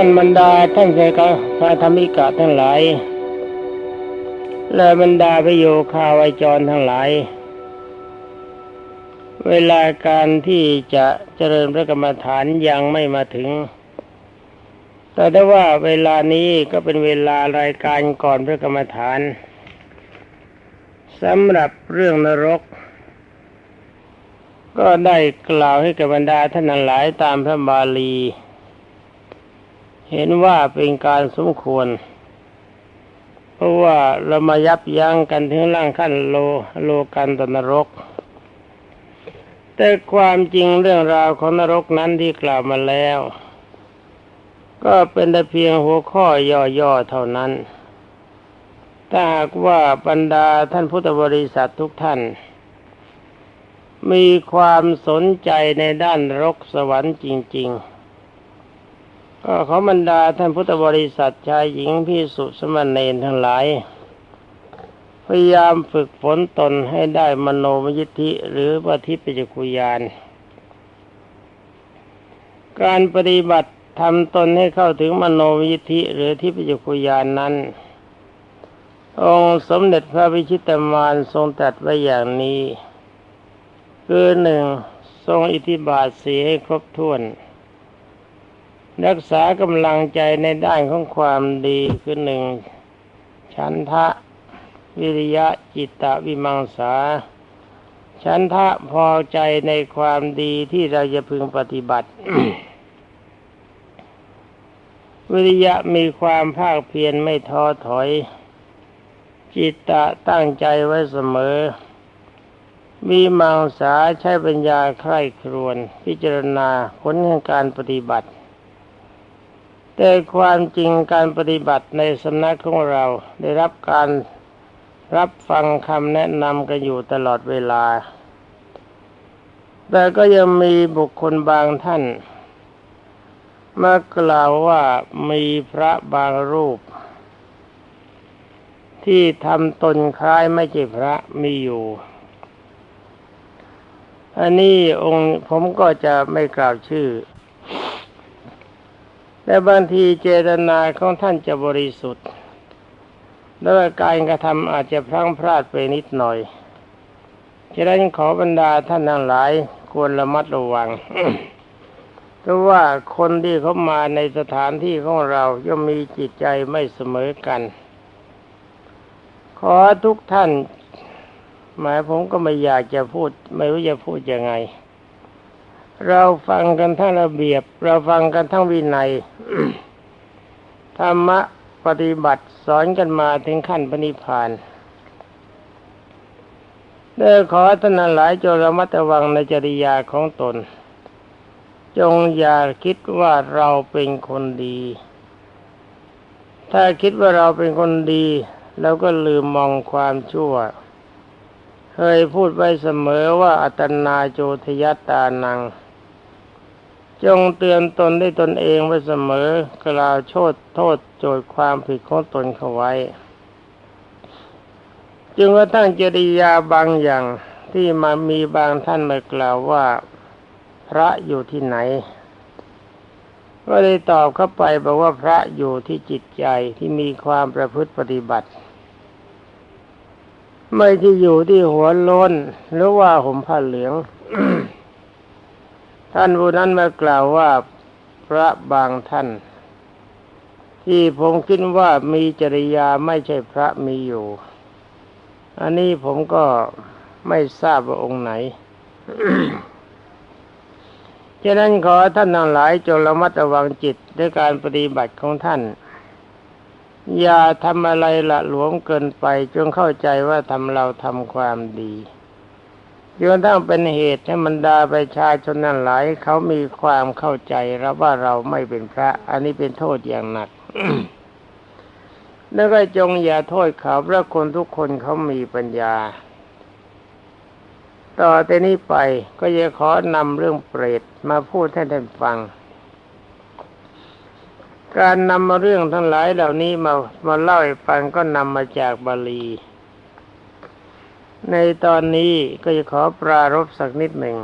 ท่านบรรดาท่านเสกพระธรรมิกะทั้งหลาย และบรรดาพระโยคาวจรทั้งหลาย เวลาการที่จะเจริญพระกรรมฐานยังไม่มาถึง แต่ถ้าว่าเวลานี้ก็เป็นเวลารายการก่อนพระกรรมฐานสำหรับเรื่องนรก ก็ได้กล่าวให้กับบรรดาท่านหลายตามพระบาลี เห็นว่าเป็นการสมควร เพราะว่าเรามายับยั้งกันถึงร่างขั้นโลโลกันตนรก แต่ความจริงเรื่องราวของนรกนั้นที่กล่าวมาแล้ว ก็เป็นแต่เพียงหัวข้อย่อๆเท่านั้น ถ้าหากว่าบรรดาท่านพุทธบริษัททุกท่าน มีความสนใจในด้านรกสวรรค์จริง ๆ ก็ขอบรรดาท่านพุทธบริษัทชายหญิงพิสุสมณเณรทั้งหลาย พยายามฝึกฝนตนให้ได้มโนมยิทธิหรือปฏิปัจจุยาน การปฏิบัติทำตนให้เข้าถึงมโนมยิทธิหรือทิพยคุยานนั้น องค์สมเด็จพระวิชิตมารทรงตรัสไว้อย่างนี้ คือหนึ่งทรงอิทธิบาทสีให้ครบถ้วน รักษากำลังใจในด้านของความดีคือหนึ่งฉันทะวิริยะจิตตวิมังสาฉันทะพอใจในความดีที่เราจะพึงปฏิบัติ วิริยะมีความภาคเพียรไม่ท้อถอย จิตตะตั้งใจไว้เสมอ มีมังสาใช้ปัญญาใคร่ครวนพิจารณาผลแห่งการปฏิบัติ แต่ความจริงการปฏิบัติในสำนักของเราได้รับการรับฟังคำแนะนำกันอยู่ตลอดเวลา แต่ก็ยังมีบุคคลบางท่านมากล่าวว่ามีพระบางรูป ที่ทำตนคล้ายไม่ใช่พระมีอยู่ อันนี้องค์ผมก็จะไม่กล่าวชื่อ แต่บางทีเจตนาของท่านจะบริสุทธิ์แล้วการกระทำอาจจะพลั้งพลาดไปนิดหน่อย ฉะนั้นขอบรรดาท่านทั้งหลายควรระมัดระวังเพราะว่าคนที่เขามาในสถานที่ของเราย่อมมีจิตใจไม่เสมอกัน ขอทุกท่าน หมายผมก็ไม่อยากจะพูด ไม่รู้จะพูดยังไง เราฟังกันทั้งระเบียบ เราฟังกันทั้งวินัยธรรมะปฏิบัติสอนกันมาถึงขั้นปณิพานเด้ขอท่านหลายจงระมัดระวังในจริยาของตน จงอย่าคิดว่าเราเป็นคนดี ถ้าคิดว่าเราเป็นคนดีเราก็ลืมมองความชั่ว เคยพูดไว้เสมอว่าอัตนาโจทยตานัง จงเตือนตนได้ตนเองไว้เสมอ กล่าวโทษโทษโจทย์ความผิดของตนเขาไว้ จึงกระทั่งจริยาบางอย่างที่มามีบางท่านมากล่าวว่าพระอยู่ที่ไหน ก็เลยตอบเข้าไปบอกว่าพระอยู่ที่จิตใจที่มีความประพฤติปฏิบัติ ไม่ที่อยู่ที่หัวโล้นหรือว่าห่มผ้าเหลือง ท่านผู้นั้นมากล่าวว่าพระบางท่าน ที่ผมคิดว่ามีจริยาไม่ใช่พระมีอยู่ อันนี้ผมก็ไม่ทราบว่าองค์ไหนฉะนั้นขอท่านทั้งหลายจงระมัดระวังจิตด้วยการปฏิบัติของท่าน อย่าทำอะไรละหลวมเกินไปจงเข้าใจว่าทำเราทำความดี จนทั้งเป็นเหตุให้บรรดาประชาชนนั้นหลายเขามีความเข้าใจแล้วว่าเราไม่เป็นพระ อันนี้เป็นโทษอย่างหนักแล้วก็จงอย่าโทษเขาเพราะคนทุกคนเขามีปัญญา ต่อแต่นี้ไปก็จะขอนำเรื่องเปรตมาพูดให้ท่านฟัง การนำมาเรื่องทั้งหลายเหล่านี้มามาเล่าให้ฟังก็นำมาจากบาลี ในตอนนี้ก็จะขอปรารบสักนิดหนึ่ง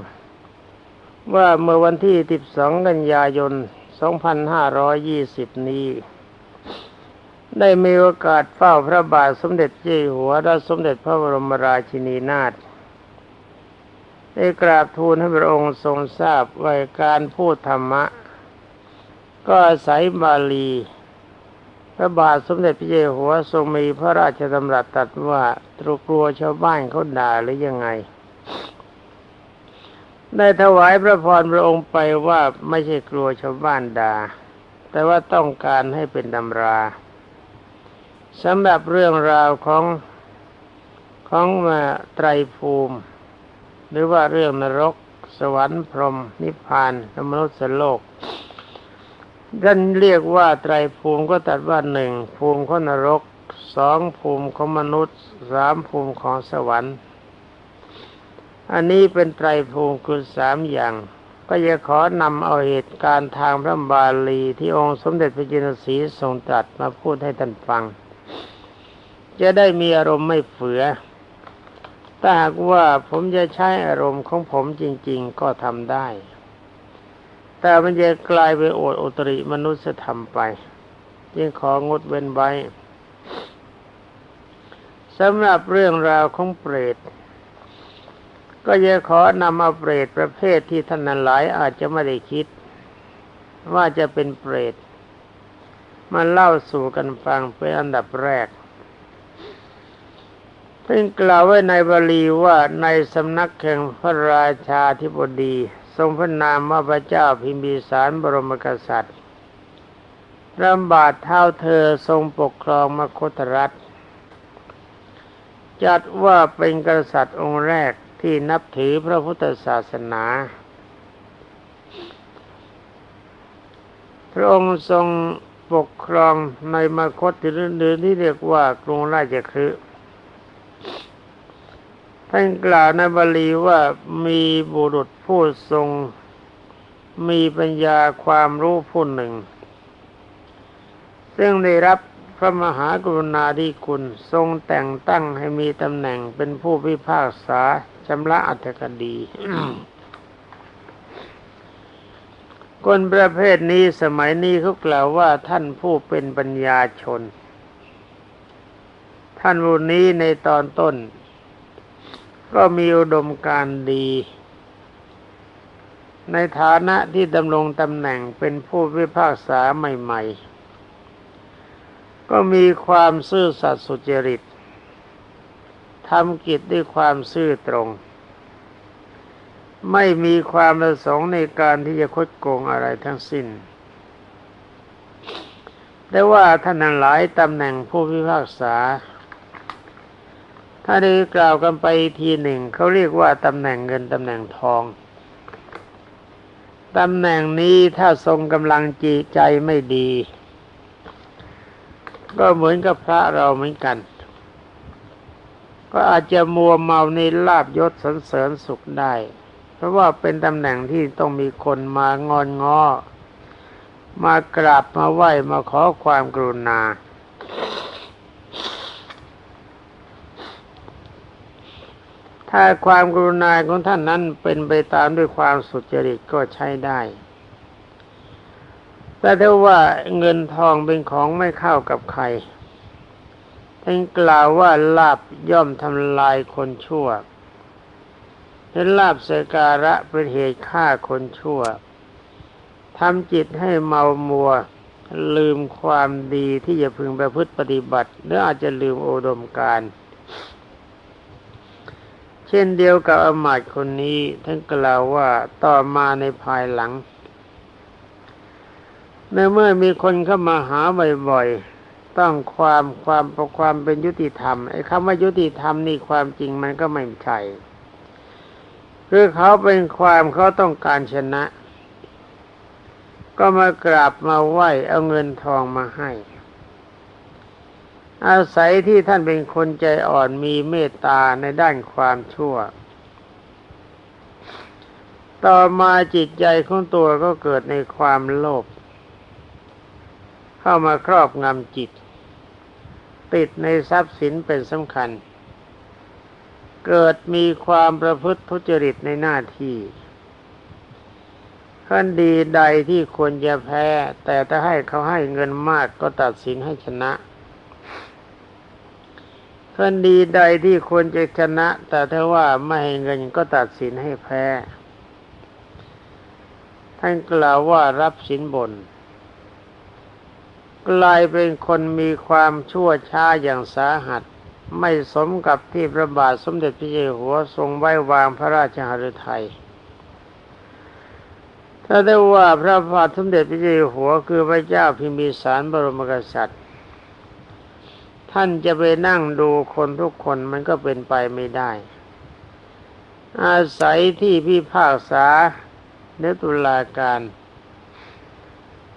ว่าเมื่อวันที่ 12 กันยายน 2520 นี้ ได้มีโอกาสเฝ้าพระบาทสมเด็จเจ้าอยู่หัวและสมเด็จพระบรมราชินีนาถได้กราบทูลให้พระองค์ทรงทราบว่าการพูดธรรมะ ก็อาศัยบาลี พระบาทสมเด็จพระเจ้าอยู่หัวทรงมีพระราชดำรัสตรัสว่าตรุกลัวชาวบ้านเขาด่าหรือยังไง ได้ถวายพระพรพระองค์ไปว่าไม่ใช่กลัวชาวบ้านด่า แต่ว่าต้องการให้เป็นตำราสำหรับเรื่องราวของของมาไตรภูมิ หรือว่าเรื่องนรก สวรรค์พรหมนิพพานและมนุษย์โลก ท่านเรียกว่าไตรภูมิก็ตัดว่าหนึ่งภูมิของนรกสองภูมิของมนุษย์สามภูมิของสวรรค์ อันนี้เป็นไตรภูมิคือสามอย่าง ก็จะขอนำเอาเหตุการณ์ทางพระบาลีที่องค์สมเด็จพระจินสีทรงตรัสมาพูดให้ท่านฟัง จะได้มีอารมณ์ไม่เฟือถ้าหากว่าผมจะใช้อารมณ์ของผมจริง ๆ ก็ทำได้ แต่มันจะกลายเป็นโอดอุตริมนุษยธรรมไปจึงของดเว้นไว้สำหรับเรื่องราวของเปรต ก็จะขอนำเอาเปรตประเภทที่ท่านนันหลายอาจจะไม่ได้คิด ว่าจะเป็นเปรตมาเล่าสู่กันฟังเป็นอันดับแรกท่านกล่าวไว้ในบาลีว่าในสำนักแห่งพระราชาธิบดี ทรงพระนามว่าพระเจ้าพิมพิสารบรมกษัตริย์รำบาดเท้าเธอทรงปกครองมคตรัฐ จัดว่าเป็นกษัตริย์องค์แรกที่นับถือพระพุทธศาสนา พระองค์ทรงปกครองในมคตหรือที่เรียกว่ากรุงราชคฤห์ ท่านกล่าวในบาลีว่ามีบุรุษผู้ทรง มีปัญญาความรู้ผู้หนึ่ง ซึ่งได้รับพระมหากรุณาธิคุณทรงแต่งตั้งให้มีตำแหน่งเป็นผู้พิพากษาชำระอัตถคดีคนประเภทนี้สมัยนี้เขากล่าวว่าท่านผู้เป็นปัญญาชน ท่านผู้นี้ในตอนต้น ก็มีอุดมการณ์ดี ในฐานะที่ดำรงตำแหน่งเป็นผู้พิพากษาใหม่ ๆ ก็มีความซื่อสัตย์สุจริตทำกิจด้วยความซื่อตรง ไม่มีความประสงค์ในการที่จะคดโกงอะไรทั้งสิ้น แต่ว่าท่านหลายตำแหน่งผู้พิพากษา ถ้าได้กล่าวกันไปทีหนึ่งเขาเรียกว่าตำแหน่งเงินตำแหน่งทองตำแหน่งนี้ถ้าทรงกำลังจีใจไม่ดี ก็เหมือนกับพระเราเหมือนกัน ก็อาจจะมัวเมาในลาบยศสรรเสริญสุขได้ เพราะว่าเป็นตำแหน่งที่ต้องมีคนมางอนง้อมากราบมาไหว้มาขอความกรุณา ถ้าความกรุณาของท่านนั้นเป็นไปตามด้วยความสุจริตก็ใช้ได้ แต่ถ้าว่าเงินทองเป็นของไม่เข้ากับใครท่านกล่าวว่าลาบย่อมทำลายคนชั่วเห็นลาบสการะเป็นเหตุฆ่าคนชั่วทำจิตให้เมามัว ลืมความดีที่จะพึงประพฤติปฏิบัติหรืออาจจะลืมโอดมการ เช่นเดียวกับอมาตย์คนนี้ท่านกล่าวว่าต่อมาในภายหลังในเมื่อมีคนเข้ามาหาบ่อยๆต้องความความประความเป็นยุติธรรมไอ้คำว่ายุติธรรมนี่ความจริงมันก็ไม่ใช่คือเขาเป็นความเขาต้องการชนะ ก็มากราบมาไหว้เอาเงินทองมาให้ อาศัยที่ท่านเป็นคนใจอ่อนมีเมตตาในด้านความชั่ว ต่อมาจิตใจของตัวก็เกิดในความโลภเข้ามาครอบงำจิต ติดในทรัพย์สินเป็นสำคัญ เกิดมีความประพฤติทุจริตในหน้าที่คดีใดที่ควรจะแพ้ แต่ถ้าให้เขาให้เงินมากก็ตัดสินให้ชนะ คดีใดที่ควรจะชนะ แต่ถ้าว่าไม่ให้เงินก็ตัดสินให้แพ้ ท่านกล่าวว่ารับสินบน กลายเป็นคนมีความชั่วช้าอย่างสาหัส ไม่สมกับที่พระบาทสมเด็จพระเจ้าอยู่หัวทรงไว้วางพระราชหฤทัยถ้าได้ว่าพระบาทสมเด็จพระเจ้าอยู่หัวคือพระเจ้าพิมพิสารบรมกษัตริย์ ท่านจะไปนั่งดูคนทุกคนมันก็เป็นไปไม่ได้ อาศัยที่พิพากษาเนตุลาการ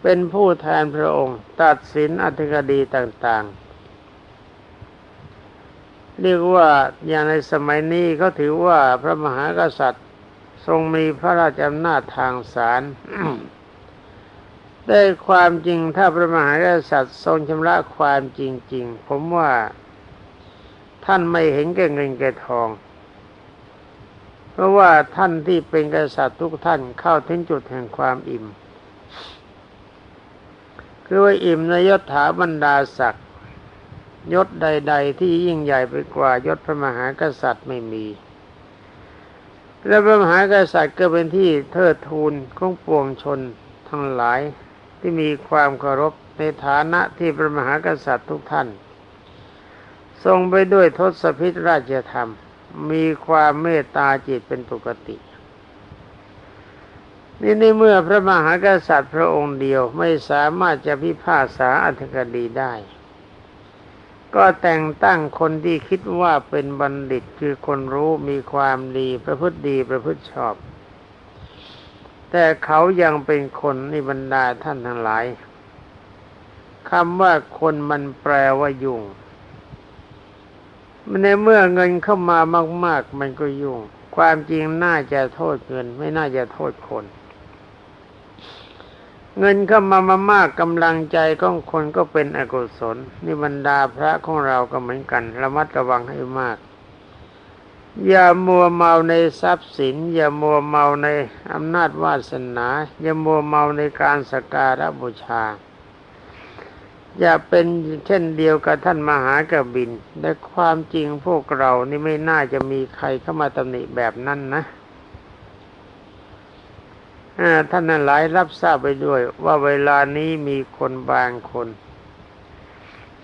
เป็นผู้แทนพระองค์ตัดสินอธิคดีต่างๆ เรียกว่าอย่างในสมัยนี้เขาถือว่าพระมหากษัตริย์ทรงมีพระราชอำนาจทางศาล ได้ความจริงถ้าพระมหากษัตริย์ทรงชำระความจริง ๆ ผมว่าท่านไม่เห็นแก่เงินแก่ทอง เพราะว่าท่านที่เป็นกษัตริย์ทุกท่านเข้าถึงจุดแห่งความอิ่ม คือว่าอิ่มในยศถาบรรดาศักดิ์ยศใด ๆ ที่ยิ่งใหญ่ไปกว่ายศพระมหากษัตริย์ไม่มี และพระมหากษัตริย์ก็เป็นที่เทิดทูนของปวงชนทั้งหลาย ที่มีความเคารพในฐานะที่พระมหากษัตริย์ทุกท่าน ทรงไปด้วยทศพิธราชธรรม มีความเมตตาจิตเป็นปกติ นี่ในเมื่อพระมหากษัตริย์พระองค์เดียวไม่สามารถจะพิพากษาอธิคดีได้ ก็แต่งตั้งคนที่คิดว่าเป็นบัณฑิตคือคนรู้มีความดีประพฤติดีประพฤติชอบ แต่เขายังเป็นคนนิบรรดาท่านทั้งหลายคำว่าคนมันแปลว่ายุ่งในเมื่อเงินเข้ามามาก ๆ มันก็ยุ่ง ความจริงน่าจะโทษเงิน ไม่น่าจะโทษคน เงินเข้ามามามากกำลังใจของคนก็เป็นอกุศลนี่บรรดาพระของเราก็เหมือนกัน ระมัดระวังให้มาก อย่ามัวเมาในทรัพย์สิน อย่ามัวเมาในอำนาจวาสนา อย่ามัวเมาในการสการะบูชา อย่าเป็นเช่นเดียวกับท่านมหากบินแต่ความจริงพวกเรานี่ไม่น่าจะมีใครเข้ามาตำหนิแบบนั้นนะท่านนั้นหลายรับทราบไปด้วย ว่าเวลานี้มีคนบางคน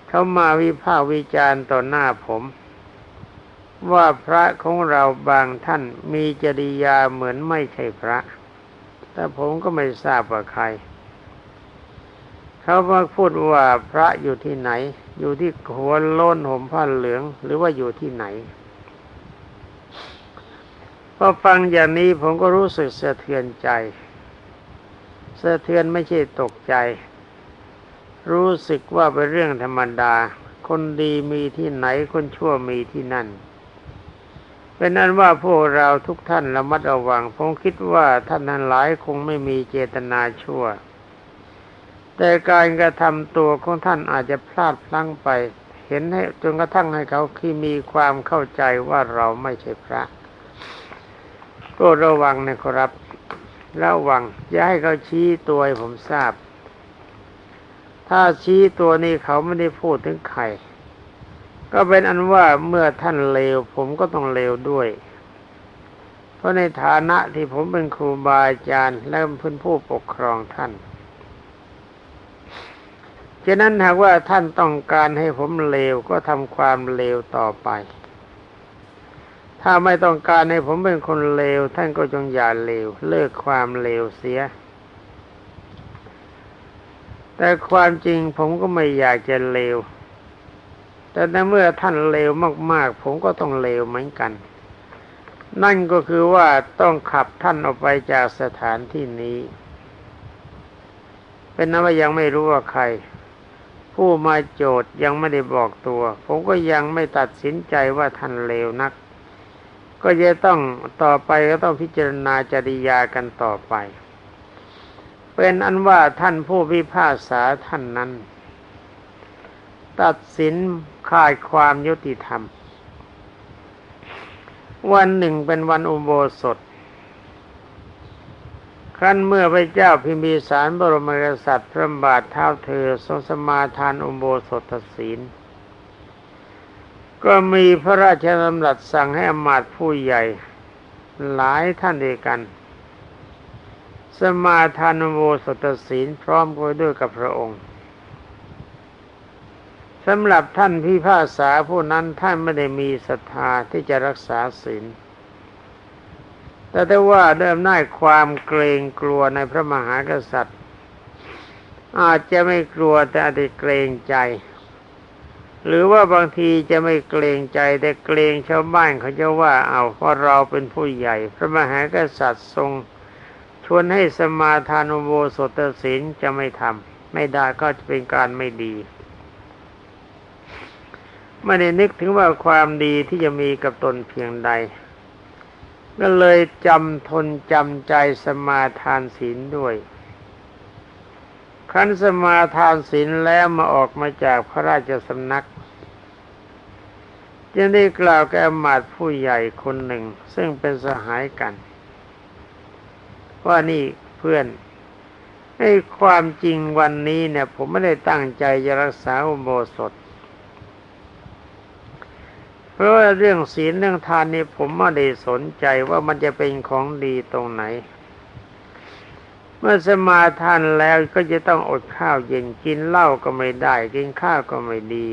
เขามาวิพากษ์วิจารณ์ต่อหน้าผม ว่าพระของเราบางท่านมีจริยาเหมือนไม่ใช่พระ แต่ผมก็ไม่ทราบว่าใคร เขามาพูดว่าพระอยู่ที่ไหน อยู่ที่หัวโล้นห่มผ้าเหลือง หรือว่าอยู่ที่ไหนพอฟังอย่างนี้ผมก็รู้สึกสะเทือนใจ สะเทือนไม่ใช่ตกใจ รู้สึกว่าเป็นเรื่องธรรมดา คนดีมีที่ไหนคนชั่วมีที่นั่น เป็นนั้นว่าพวกเราทุกท่านระมัดระวัง ผมคิดว่าท่านนั้นหลายคงไม่มีเจตนาชั่ว แต่การกระทำตัวของท่านอาจจะพลาดพลั้งไป เห็นให้จนกระทั่งให้เขาคือมีความเข้าใจว่าเราไม่ใช่พระก็ระวังนะครับ ระวัง อย่าให้เขาชี้ตัวให้ผมทราบ ถ้าชี้ตัวนี้เขาไม่ได้พูดถึงใคร ก็เป็นอันว่าเมื่อท่านเลว ผมก็ต้องเลวด้วย เพราะในฐานะที่ผมเป็นครูบาอาจารย์ และเป็นผู้ปกครองท่านฉะนั้นหากว่าท่านต้องการให้ผมเลวก็ทำความเลวต่อไป ถ้าไม่ต้องการให้ผมเป็นคนเลว ท่านก็จงอย่าเลว เลิกความเลวเสีย แต่ความจริงผมก็ไม่อยากจะเลว แต่ในเมื่อท่านเลวมาก ๆ ผมก็ต้องเลวเหมือนกัน นั่นก็คือว่าต้องขับท่านออกไปจากสถานที่นี้ เป็นนั้นว่ายังไม่รู้ว่าใคร ผู้มาโจทย์ยังไม่ได้บอกตัว ผมก็ยังไม่ตัดสินใจว่าท่านเลวนัก ก็จะต้องต่อไปก็ต้องพิจารณาจริยากันต่อไป เป็นอันว่าท่านผู้พิพากษาท่านนั้น ตัดสินขาดความยุติธรรม วันหนึ่งเป็นวันอุโบสถขั้นเมื่อพระเจ้าพิมพิสารบรมกษัตริย์พระบาทเท้าเธอทรงสมาทานอุโบสถศีล ก็มีพระราชดำรัสสั่งให้อมาตย์ผู้ใหญ่ หลายท่านเดียวกัน สมาทานอุโบสถศีลพร้อมกันด้วยกับพระองค์ สำหรับท่านพิพากษาผู้นั้นท่านไม่ได้มีศรัทธาที่จะรักษาศีล แต่ถ้ว่าเดิมน่ายความเกรงกลัวในพระมหากษัตริย์ อาจจะไม่กลัวแต่อาจจะเกรงใจ หรือว่าบางทีจะไม่เกรงใจแต่เกรงชาวบ้านเขาจะว่าเอาเพราะเราเป็นผู้ใหญ่ พระมหากษัตริย์ทรงชวนให้สมาทานอุโบสถศีลจะไม่ทำไม่ได้ก็จะเป็นการไม่ดี ไม่ได้นึกถึงว่าความดีที่จะมีกับตนเพียงใด ก็เลยจำทนจำใจสมาทานศีลด้วยขันสมาทานศีลแล้วมาออกมาจากพระราชสำนักจึงได้กล่าวแก่มาดผู้ใหญ่คนหนึ่ง ซึ่งเป็นสหายกัน ว่านี่เพื่อนให้ความจริงวันนี้เนี่ย ผมไม่ได้ตั้งใจจะรักษาอุโบสถ ราะว่าเรื่องศีลเรื่องทานนี่ผมไม่ได้สนใจว่ามันจะเป็นของดีตรงไหน เมื่อสมาทานแล้วก็จะต้องอดข้าวเย็นกินเหล้าก็ไม่ได้ กินข้าวก็ไม่ดี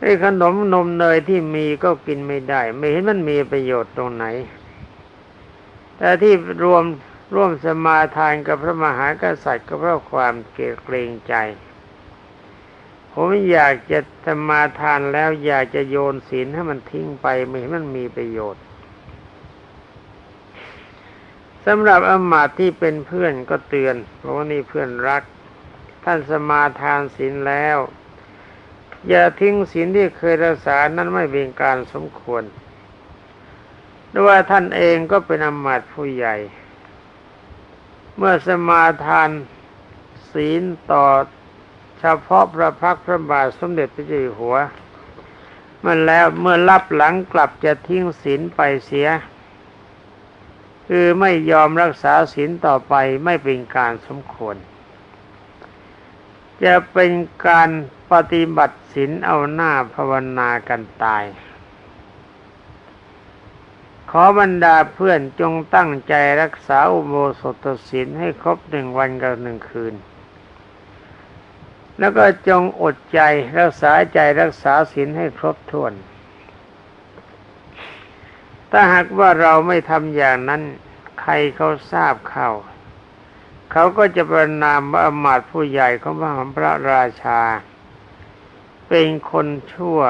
ไอ้ขนมนมเนยที่มีก็กินไม่ได้ ไม่เห็นมันมีประโยชน์ตรงไหน แต่ที่รวมร่วมสมาทานกับพระมหากษัตริย์ก็เพราะความเกรงใจ ผมอยากจะธรรมาทานแล้ว อยากจะโยนศีลให้มันทิ้งไปไม่เห็นมันมีประโยชน์สำหรับอมาตที่เป็นเพื่อนก็เตือนบอกว่านี่เพื่อนรัก ท่านสมาทานศีลแล้ว อย่าทิ้งศีลที่เคยรักษานั้นไม่เป็นการสมควรด้วยว่าท่านเองก็เป็นอมาตผู้ใหญ่ เมื่อสมาทานศีลต่อ เฉพาะพระพักพระบาทสมเด็จพระเจ้าอยู่หัว มันแล้วเมื่อรับหลังกลับจะทิ้งศีลไปเสีย คือไม่ยอมรักษาศีลต่อไปไม่เป็นการสมควร จะเป็นการปฏิบัติศีลเอาหน้าภาวนากันตาย ขอบรรดาเพื่อนจงตั้งใจรักษาอุโบสถศีลให้ครบหนึ่งวันกับหนึ่งคืน แล้วก็จงอดใจรักษาใจรักษาศีลให้ครบถ้วน ถ้าหากว่าเราไม่ทำอย่างนั้น ใครเขาทราบเข้าเขาก็จะประนามว่าอมาตผู้ใหญ่ของพระพระราชา เป็นคนชั่ว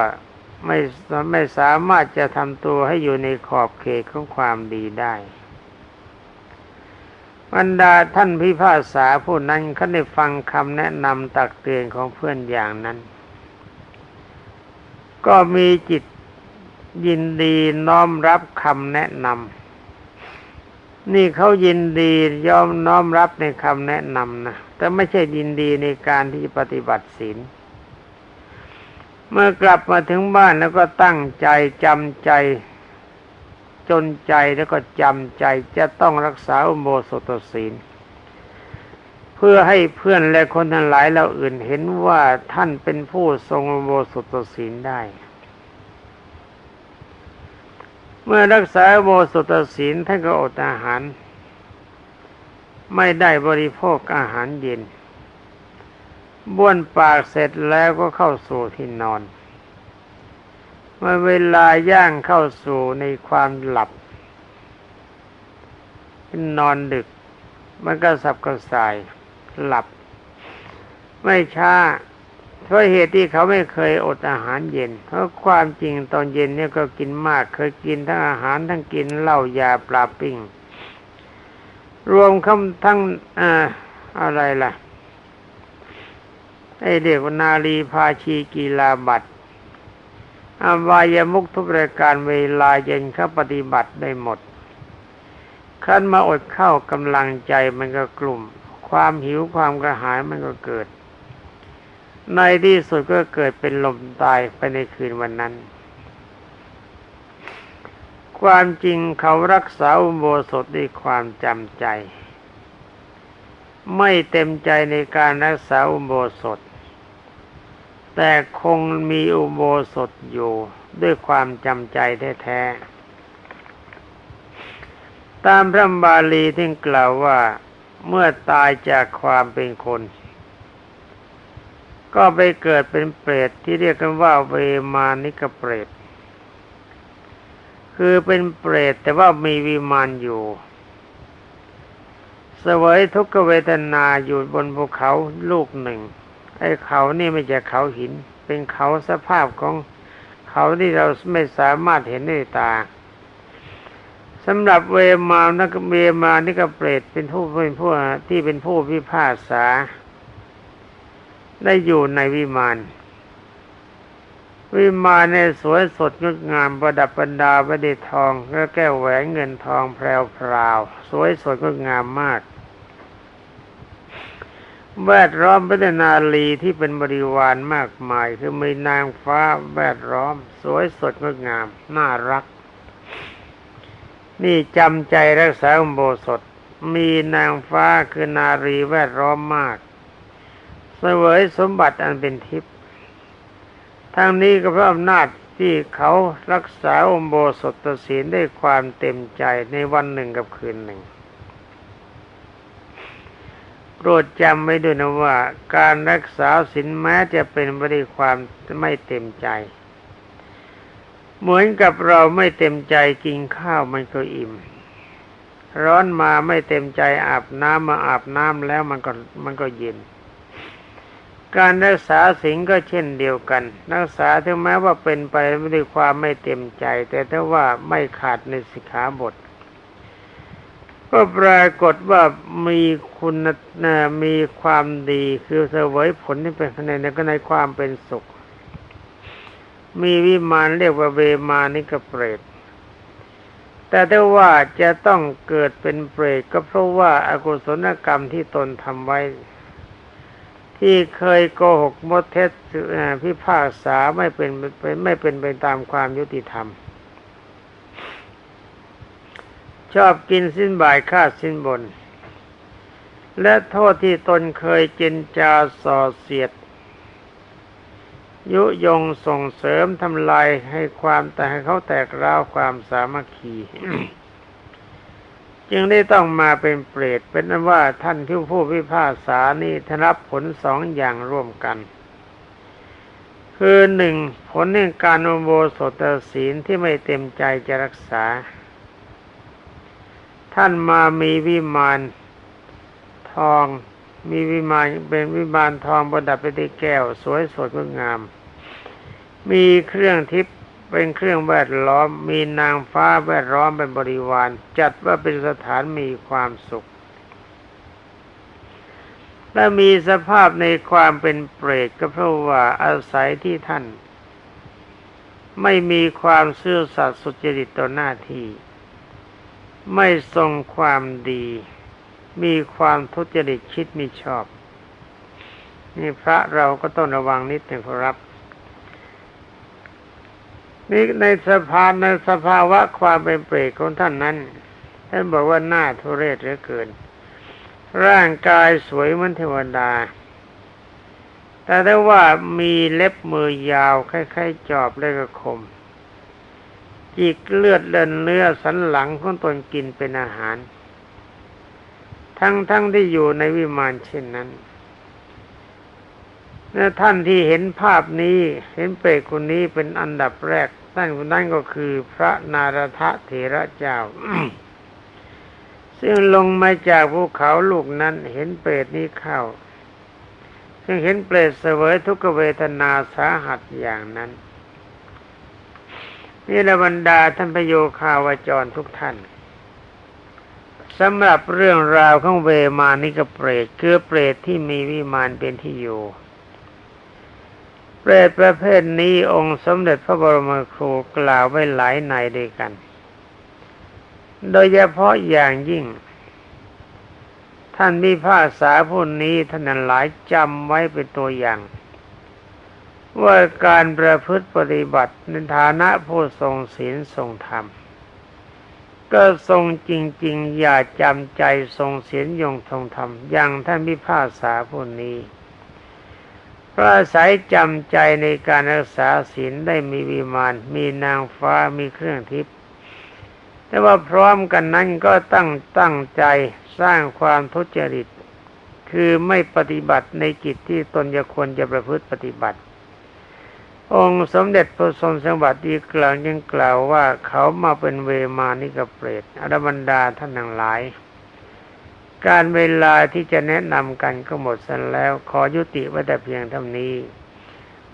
ไม่ไม่สามารถจะทำตัวให้อยู่ในขอบเขตของความดีได้ บรรดาท่านพิพากษาผู้นั้นเขาได้ฟังคำแนะนำตักเตือนของเพื่อนอย่างนั้น ก็มีจิตยินดีน้อมรับคำแนะนำนี่เขายินดียอมน้อมรับในคำแนะนำนะแต่ไม่ใช่ยินดีในการที่ปฏิบัติศีลเมื่อกลับมาถึงบ้านแล้วก็ตั้งใจจำใจ จนใจแล้วก็จำใจจะต้องรักษาอุโบสถศีล เพื่อให้เพื่อนและคนทั้งหลายเราอื่นเห็นว่าท่านเป็นผู้ทรงอุโบสถศีลได้ เมื่อรักษาอุโบสถศีลท่านก็อดอาหาร ไม่ได้บริโภคอาหารเย็นบ้วนปากเสร็จแล้วก็เข้าสู่ที่นอน เมื่อเวลาย่างเข้าสู่ในความหลับนอนดึก มันก็สับกระส่ายหลับ ไม่ช้าเพราะเหตุที่เขาไม่เคยอดอาหารเย็น เพราะความจริงตอนเย็นเนี่ยก็กินมาก เคยกินทั้งอาหารทั้งกินเหล้ายาปลาปิ้งรวมคำทั้งออะไรล่ะไอเด็กนาลีพาชีกีฬาบัตร อวายามุกทุกรายการเวลาเย็นเขาปฏิบัติได้หมดขั้นมาอดเข้ากำลังใจมันก็กลุ่ม ความหิวความกระหายมันก็เกิด ในที่สุดก็เกิดเป็นลมตายไปในคืนวันนั้นคความจริงเขารักษาอุโบสถด้วยความจำใจ ไม่เต็มใจในการรักษาอุโบสถ แต่คงมีอุโบสถอยู่ด้วยความจำใจแท้ๆ ตามพระบาลีที่กล่าวว่าเมื่อตายจากความเป็นคน ก็ไปเกิดเป็นเปรตที่เรียกกันว่าเวมานิกเปรต คือเป็นเปรตแต่ว่ามีวิมานอยู่เสวยทุกขเวทนาอยู่บนภูเขาลูกหนึ่ง ไอ้เขานี่ไม่ใช่เขาหิน เป็นเขาสภาพของเขาที่เราไม่สามารถเห็นด้วยตาสำหรับเวมานักเวมานี่ก็เปรตเป็นผู้เป็นผู้ที่เป็นผู้พิพากษา ได้อยู่ในวิมานวิมานในสวยสดงดงามประดับประดาประดิษทองและแก้วแหวนเงินทองแพรวพราวสวยสดงดงามมาก แวดล้อมไปด้วยนาลีที่เป็นบริวารมากมาย คือมีนางฟ้าแวดล้อม สวยสดงดงาม น่ารัก นี่จำใจรักษาอุโบสถ มีนางฟ้าคือนารีแวดล้อมมากเสวยสมบัติอันเป็นทิพย์ทั้งนี้ก็เพราะอำนาจที่เขารักษาอุโบสถศีลได้ความเต็มใจในวันหนึ่งกับคืนหนึ่ง โปรดจำไว้ด้วยนะว่า การรักษาศีลแม้จะเป็นไปด้วยความไม่เต็มใจ เหมือนกับเราไม่เต็มใจกินข้าวมันก็อิ่ม ร้อนมาไม่เต็มใจอาบน้ำมาอาบน้ำแล้วมันก็มันก็เย็นการรักษาสิ่งก็เช่นเดียวกัน รักษาถึงแม้ว่าเป็นไปด้วยความไม่เต็มใจ แต่ถ้าว่าไม่ขาดในสิกขาบท ก็ปรากฏว่ามีคุณมีความดีคือเสวยผลที่เป็นในในก็ในความเป็นสุข มีวิมานเรียกว่าเวมานิกเปรตแต่ถ้าว่าจะต้องเกิดเป็นเปรตก็เพราะว่าอากุศลกรรมที่ตนทำไว้ ที่เคยโกหกมดเท็จพิพากษาไม่เป็นไม่เป็นไปตามความยุติธรรม ชอบกินสิ้นบ่ายฆ่าสิ้นบน และโทษที่ตนเคยเจนจาส่อเสียด ยุยงส่งเสริมทำลายให้ความแต่ให้เขาแตกร้าวความสามัคคีจึงได้ต้องมาเป็นเปรตเป็นนั้นว่าท่านที่ผู้พิพากษานี้ทรับผลสองอย่างร่วมกัน คือหนึ่งผลในการอุโบสถศีลที่ไม่เต็มใจจะรักษา ท่านมามีวิมานทอง มีวิมานเป็นวิมานทองประดับไปด้วยแก้ว สวยสดงดงาม มีเครื่องทิพย์เป็นเครื่องแวดล้อม มีนางฟ้าแวดล้อมเป็นบริวาร จัดว่าเป็นสถานมีความสุข และมีสภาพในความเป็นเปรตก็เพราะว่าอาศัยที่ท่าน ไม่มีความซื่อสัตย์สุจริตต่อหน้าที่ ไม่ทรงความดี มีความทุจริตคิดมิชอบ นี่พระเราก็ต้องระวังนิดหนึ่งครับนี่ในสภาในสภาวะความเป็นเปรตของท่านนั้นท่านบอกว่าหน้าทุเรศเหลือเกิน ร่างกายสวยเหมือนเทวดา แต่ได้ว่ามีเล็บมือยาวคล้ายๆจอบและกระคม จิกเลือดเดินเนื้อสันหลังของตนกินเป็นอาหาร ทั้งทั้งที่อยู่ในวิมานเช่นนั้นและท่านที่เห็นภาพนี้เห็นเปรตคนนี้เป็นอันดับแรกท่านคนนั้นก็คือพระนารทะเถระเจ้า ซึ่งลงมาจากภูเขาลูกนั้นเห็นเปรตนี้เข้า ซึ่งเห็นเปรตเสวยทุกเวทนาสาหัสอย่างนั้น นี่ละบรรดาท่านพโยคาวจรทุกท่านสำหรับเรื่องราวของเวมานิกเปรตคือเปรตที่มีวิมานเป็นที่อยู่เปรตประเภทนี้องค์สมเด็จพระบรมครูกล่าวไว้หลายในด้วยกัน โดยเฉพาะอย่างยิ่ง ท่านมีภาษาผู้นี้ท่านหลายจำไว้เป็นตัวอย่าง ว่าการประพฤติปฏิบัติในฐานะผู้ทรงศีลทรงธรรม ก็ทรงจริง ๆ อย่าจำใจทรงเสียนยงทรงธรรมอย่างท่านพิพากษาผู้นี้พระอายจำใจในการรักษาศีลได้มีวิมาน มีนางฟ้ามีเครื่องทิพย์แต่ว่าพร้อมกันนั้นก็ตั้งตั้งใจสร้างความทุจริต คือไม่ปฏิบัติในกิจที่ตนจะควรจะประพฤติปฏิบัติ องค์สมเด็จพระทรงสมบัติดีกล่าวยังกล่าวว่าเขามาเป็นเวมานิกเปรตอรบรรดาท่านทั้งหลาย การเวลาที่จะแนะนำกันก็หมดสิ้นแล้ว ขอยุติไว้แต่เพียงเท่านี้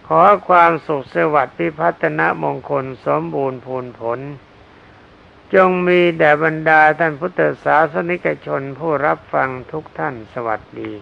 ขอความสุขสวัสดิ์พิพัฒนมงคลสมบูรณ์พูนผล จงมีแด่บรรดาท่านพุทธศาสนิกชนผู้รับฟังทุกท่านสวัสดี